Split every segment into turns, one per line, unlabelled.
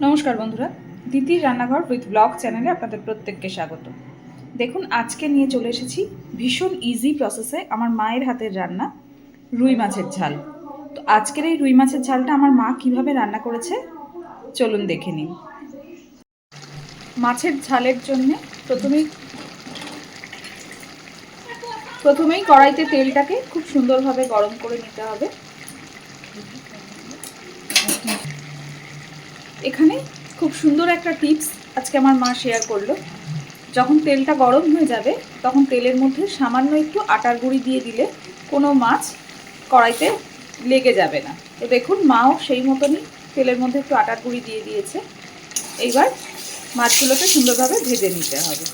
নমস্কার বন্ধুরা দিদির রান্নাঘর উইথ ব্লগ চ্যানেলে আপনাদের প্রত্যেককে স্বাগত। দেখুন, আজকে নিয়ে চলে এসেছি ভীষণ ইজি প্রসেসে আমার মায়ের হাতের রান্না, রুই মাছের ঝাল। তো আজকের এই রুই মাছের ঝালটা আমার মা কীভাবে রান্না করেছে, চলুন দেখে নিন। মাছের ঝালের জন্য প্রথমেই প্রথমেই কড়াইতে তেলটাকে খুব সুন্দরভাবে গরম করে নিতে হবে। এখানে খুব সুন্দর একটা টিপস আজকে আমার মা শেয়ার করল। যখন তেলটা গরম হয়ে যাবে, তখন তেলের মধ্যে সামান্য একটু আটার গুঁড়ি দিয়ে দিলে কোনো মাছ কড়াইতে লেগে যাবে না। তো দেখুন, মাও সেই মতনই তেলের মধ্যে একটু আটার গুঁড়ি দিয়ে দিয়েছে। এইবার মাছগুলোকে সুন্দরভাবে ভেজে নিতে হবে।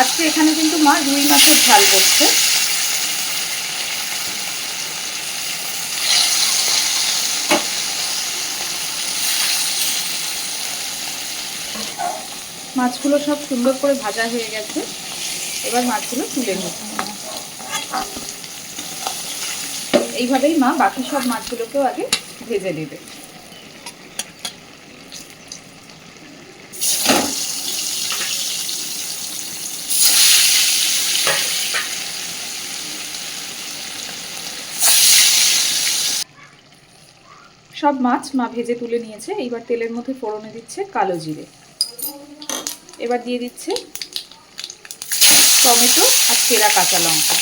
আজকে এখানে কিন্তু মা রুই মাছের ঝাল করছে। মাছগুলো সব সুন্দর করে ভাজা হয়ে গেছে। এবার মাছগুলো তুলে নিতে এইভাবেই মা বাকি সব মাছগুলোকেও আগে ভেজে নেবে। সব মাছ মা ভেজে তুলে নিয়েছে। এইবার তেলের মধ্যে ফোড়নে দিচ্ছে কালো জিরে। এবার দিয়ে দিচ্ছে টমেটো আর চেরা কাঁচা লঙ্কা।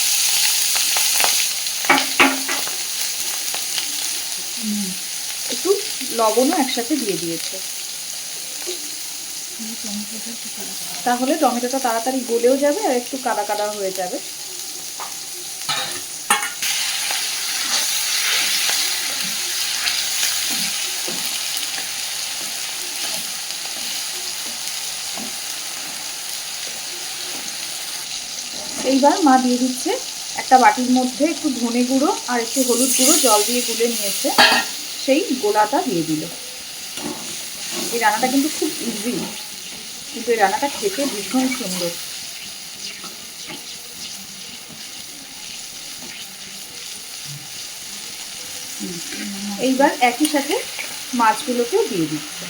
একটু লবণও একসাথে দিয়ে দিয়েছে। তাহলে টমেটোটা তাড়াতাড়ি গলেও যাবে আর একটু কাদা কাদা হয়ে যাবে। এইবার মা দিয়ে দিচ্ছে একটা বাটির মধ্যে একটু ধনে গুঁড়ো আর একটু হলুদ গুঁড়ো, জল দিয়ে গুলে নিয়েছে। সেই গোলাটা দিয়ে দিল। এই রান্নাটা কিন্তু খুব ইজি কিন্তু এই রান্নাটা খেতে ভীষণ সুন্দর। এইবার একই সাথে মাছগুলোকেও দিয়ে দিচ্ছে।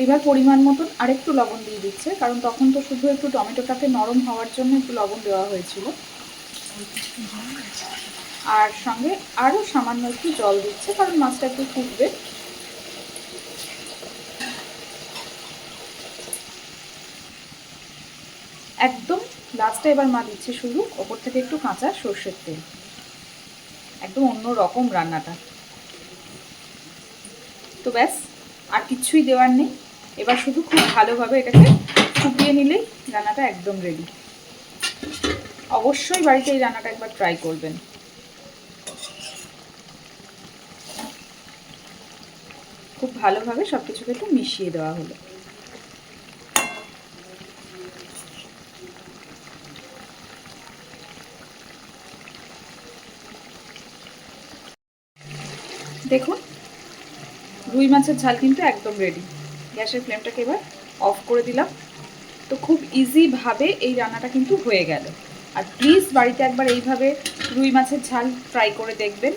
এইবার পরিমাণ মতন আরেকটু লবণ দিয়ে দিচ্ছে, কারণ তখন তো শুধু একটু টমেটোটাকে নরম হওয়ার জন্য একটু লবণ দেওয়া হয়েছিল। আর সঙ্গে আরও সামান্য একটু জল দিচ্ছে, কারণ মাছটা একটু ফুটবে। একদম লাস্টে এবার মা দিচ্ছে শুধু ওপর থেকে একটু কাঁচা সর্ষের তেল। একদম অন্য রকম রান্নাটা। তো ব্যাস। আর কিছুই দেওয়ার নেই। এবার শুধু খুব ভালোভাবে এটাকে ফুটিয়ে নিলেই রান্নাটা একদম রেডি অবশ্যই বাড়িতে এই রান্নাটা একবার ট্রাই করবেন। খুব ভালোভাবে সব কিছুকে একটু মিশিয়ে দেওয়া হলো। দেখুন রুই মাছের ঝাল কিন্তু একদম রেডি গ্যাসের ফ্লেমটাকে এবার অফ করে দিলাম। তো খুব ইজিভাবে এই রান্নাটা কিন্তু হয়ে গেল। আর প্লিজ বাড়িতে একবার এইভাবে রুই মাছের ঝাল ট্রাই করে দেখবেন।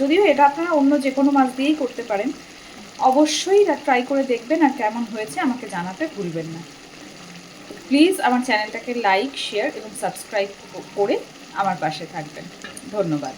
যদিও এটা আপনারা অন্য যে কোনো মাছ দিয়েই করতে পারেন। অবশ্যই ট্রাই করে দেখবেন আর কেমন হয়েছে আমাকে জানাতে ভুলবেন না। প্লিজ আমার চ্যানেলটাকে লাইক শেয়ার এবং সাবস্ক্রাইব করে আমার পাশে থাকবেন। ধন্যবাদ।